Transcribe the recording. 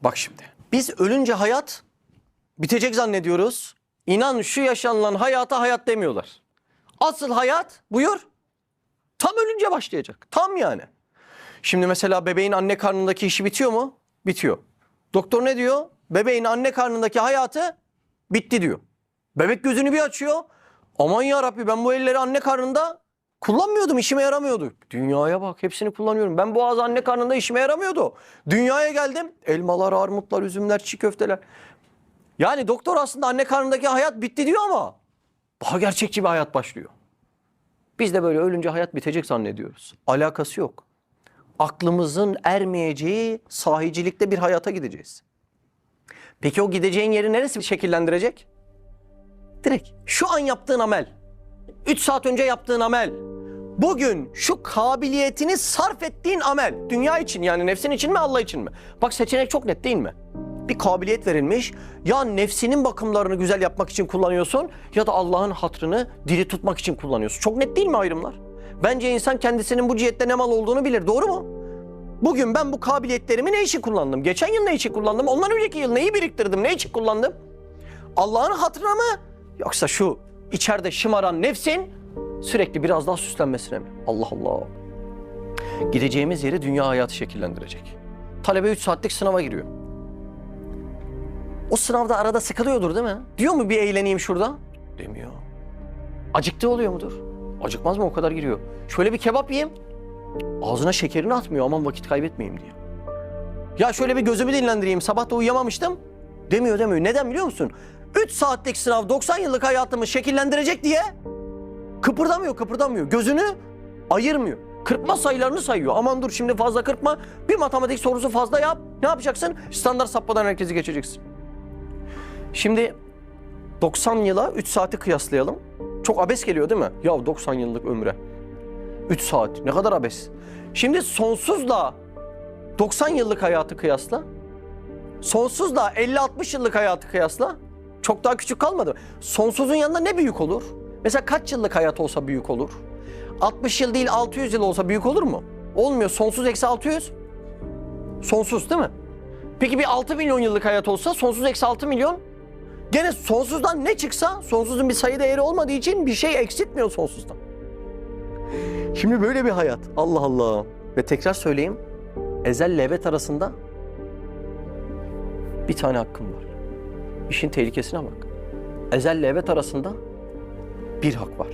Bak şimdi. Biz ölünce hayat bitecek zannediyoruz. İnan şu yaşanılan hayata hayat demiyorlar. Asıl hayat buyur tam ölünce başlayacak. Tam yani. Şimdi mesela bebeğin anne karnındaki işi bitiyor mu? Bitiyor. Doktor ne diyor? Bebeğin anne karnındaki hayatı bitti diyor. Bebek gözünü bir açıyor. Aman ya Rabbi ben bu elleri anne karnında kullanmıyordum işime yaramıyordu. Dünyaya bak hepsini kullanıyorum. Ben bu ağız anne karnında işime yaramıyordu. Dünyaya geldim. Elmalar, armutlar, üzümler, çiğ köfteler. Yani doktor aslında anne karnındaki hayat bitti diyor ama daha gerçekçi bir hayat başlıyor. Biz de böyle ölünce hayat bitecek zannediyoruz. Alakası yok. Aklımızın ermeyeceği sahicilikte bir hayata gideceğiz. Peki o gideceğin yeri neresi şekillendirecek? Direkt şu an yaptığın amel. 3 saat önce yaptığın amel. Bugün şu kabiliyetini sarf ettiğin amel. Dünya için yani nefsin için mi Allah için mi? Bak seçenek çok net değil mi? Bir kabiliyet verilmiş. Ya nefsinin bakımlarını güzel yapmak için kullanıyorsun ya da Allah'ın hatrını diri tutmak için kullanıyorsun. Çok net değil mi ayrımlar? Bence insan kendisinin bu cihette ne mal olduğunu bilir. Doğru mu? Bugün ben bu kabiliyetlerimi ne için kullandım? Geçen yıl ne için kullandım? Ondan önceki yıl neyi biriktirdim? Ne için kullandım? Allah'ın hatırına mı? Yoksa şu içeride şımaran nefsin sürekli biraz daha süslenmesine mi? Allah Allah. Gideceğimiz yeri dünya hayatı şekillendirecek. Talebe 3 saatlik sınava giriyor. O sınavda arada sıkılıyordur değil mi? Diyor mu bir eğleneyim şurada? Demiyor. Acıktı oluyor mudur? Acıkmaz mı o kadar giriyor. Şöyle bir kebap yiyeyim. Ağzına şekerini atmıyor aman vakit kaybetmeyeyim diye. Ya şöyle bir gözümü dinlendireyim sabah da uyuyamamıştım. Demiyor demiyor. Neden biliyor musun? 3 saatlik sınav 90 yıllık hayatımı şekillendirecek diye kıpırdamıyor kıpırdamıyor. Gözünü ayırmıyor. Kırpma sayılarını sayıyor. Aman dur şimdi fazla kırpma. Bir matematik sorusu fazla yap. Ne yapacaksın? Standart sapmadan herkesi geçeceksin. Şimdi 90 yıla 3 saati kıyaslayalım. Çok abes geliyor değil mi? Ya 90 yıllık ömre. 3 saat ne kadar abes. Şimdi sonsuzla 90 yıllık hayatı kıyasla. Sonsuzla 50-60 yıllık hayatı kıyasla. Çok daha küçük kalmadı. Sonsuzun yanında ne büyük olur? Mesela kaç yıllık hayat olsa büyük olur? 60 yıl değil 600 yıl olsa büyük olur mu? Olmuyor. Sonsuz eksi 600. Sonsuz değil mi? Peki bir 6 milyon yıllık hayat olsa sonsuz eksi 6 milyon. Gene sonsuzdan ne çıksa sonsuzun bir sayı değeri olmadığı için bir şey eksiltmiyor sonsuzdan. Şimdi böyle bir hayat. Allah Allah. Ve tekrar söyleyeyim. Ezel ile arasında bir tane hakkım var. İşin tehlikesine bak. Ezel ile ebed arasında bir hak var.